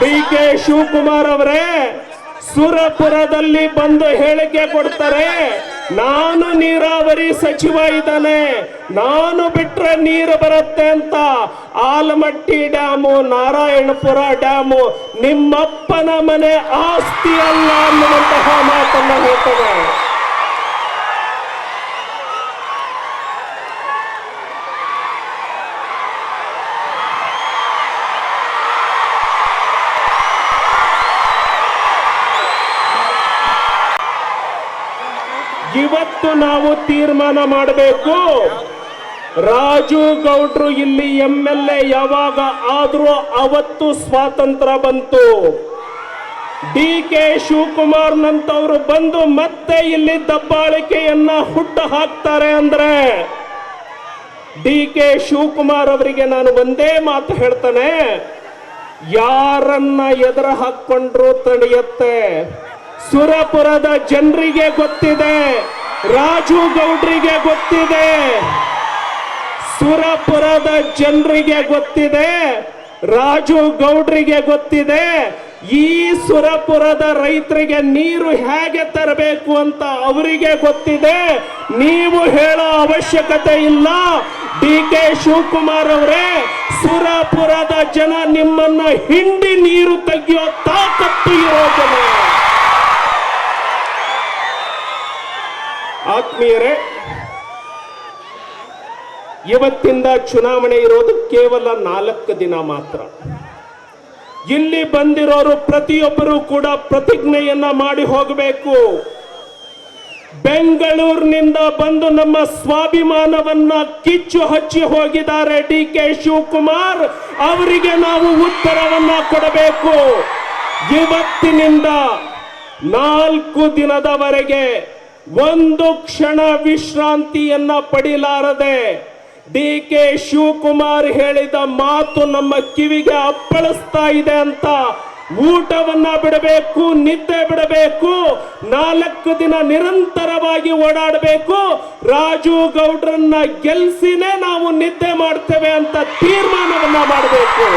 D K Shivakumar ಅವರೇ, ಸುರಪುರದಲ್ಲಿ ಬಂದು ಹೇಳಿಕೆ ಕೊಡ್ತಾರೆ, ನಾನು ನೀರಾವರಿ ಸಚಿವ ಇದ್ದಾನೆ, ನಾನು ಬಿಟ್ರೆ ನೀರು ಬರುತ್ತೆ ಅಂತ ಆಲಮಟ್ಟಿ ಡ್ಯಾಮು, ನಾರಾಯಣಪುರ ಡ್ಯಾಮು, ನಿಮ್ಮಪ್ಪನ ಮನೆ ಆಸ್ತಿ ಅಲ್ಲ ಅನ್ನುವಂತಹ ಮಾತನ್ನ ಹೇಳ್ತದೆ ಇವತ್ತು ನಾವು ತೀರ್ಮಾನ ಮಾಡಬೇಕು. ರಾಜು ಗೌಡ್ರು ಇಲ್ಲಿ ಎಂ ಎಲ್ ಎ ಯಾವಾಗ ಆದ್ರೂ ಅವತ್ತು ಸ್ವಾತಂತ್ರ್ಯ ಬಂತು. ಡಿ ಕೆ ಶಿವಕುಮಾರ್ ನಂತವರು ಬಂದು ಮತ್ತೆ ಇಲ್ಲಿ ದಬ್ಬಾಳಿಕೆಯನ್ನ ಹುಟ್ಟು ಹಾಕ್ತಾರೆ ಅಂದ್ರೆ ಡಿ ಕೆ ಶಿವಕುಮಾರ್ ಅವರಿಗೆ ನಾನು ಒಂದೇ ಮಾತು ಹೇಳ್ತಾನೆ. ಯಾರನ್ನ ಎದುರು ಹಾಕೊಂಡ್ರು ತಡೆಯುತ್ತೆ? ಸುರಪುರದ ಜನರಿಗೆ ಗೊತ್ತಿದೆ, ರಾಜು ಗೌಡ್ರಿಗೆ ಗೊತ್ತಿದೆ, ಸುರಪುರದ ಜನರಿಗೆ ಗೊತ್ತಿದೆ, ರಾಜು ಗೌಡ್ರಿಗೆ ಗೊತ್ತಿದೆ, ಈ ಸುರಪುರದ ರೈತರಿಗೆ ನೀರು ಹೇಗೆ ತರಬೇಕು ಅಂತ ಅವರಿಗೆ ಗೊತ್ತಿದೆ. ನೀವು ಹೇಳೋ ಅವಶ್ಯಕತೆ ಇಲ್ಲ. ಡಿ ಕೆ ಶಿವಕುಮಾರ್ ಅವರೇ, ಸುರಪುರದ ಜನ ನಿಮ್ಮನ್ನ ಹಿಂಡಿ ನೀರು ತೆಗೆಯೋ ತಾಕತ್ತು ಇರೋ ಆತ್ಮೀಯರೇ, ಇವತ್ತಿಂದ ಚುನಾವಣೆ ಇರೋದು ಕೇವಲ ನಾಲ್ಕು ದಿನ ಮಾತ್ರ. ಇಲ್ಲಿ ಬಂದಿರೋರು ಪ್ರತಿಯೊಬ್ಬರು ಕೂಡ ಪ್ರತಿಜ್ಞೆಯನ್ನ ಮಾಡಿ ಹೋಗಬೇಕು. ಬೆಂಗಳೂರಿನಿಂದ ಬಂದು ನಮ್ಮ ಸ್ವಾಭಿಮಾನವನ್ನ ಕಿಚ್ಚು ಹಚ್ಚಿ ಹೋಗಿದ್ದಾರೆ ಡಿ ಕೆ ಶಿವಕುಮಾರ್. ಅವರಿಗೆ ನಾವು ಉತ್ತರವನ್ನ ಕೊಡಬೇಕು. ಇವತ್ತಿನಿಂದ ನಾಲ್ಕು ದಿನದವರೆಗೆ ಒಂದು ಕ್ಷಣ ವಿಶ್ರಾಂತಿಯನ್ನ ಪಡಿಲಾರದೆ ಡಿ ಕೆ ಶಿವಕುಮಾರ್ ಹೇಳಿದ ಮಾತು ನಮ್ಮ ಕಿವಿಗೆ ಅಪ್ಪಳಿಸ್ತಾ ಇದೆ ಅಂತ ಊಟವನ್ನ ಬಿಡಬೇಕು, ನಿದ್ದೆ ಬಿಡಬೇಕು, ನಾಲ್ಕು ದಿನ ನಿರಂತರವಾಗಿ ಓಡಾಡಬೇಕು, ರಾಜು ಗೌಡ್ರನ್ನ ಗೆಲ್ಸಿನೇ ನಾವು ನಿದ್ದೆ ಮಾಡ್ತೇವೆ ಅಂತ ತೀರ್ಮಾನವನ್ನ ಮಾಡಬೇಕು.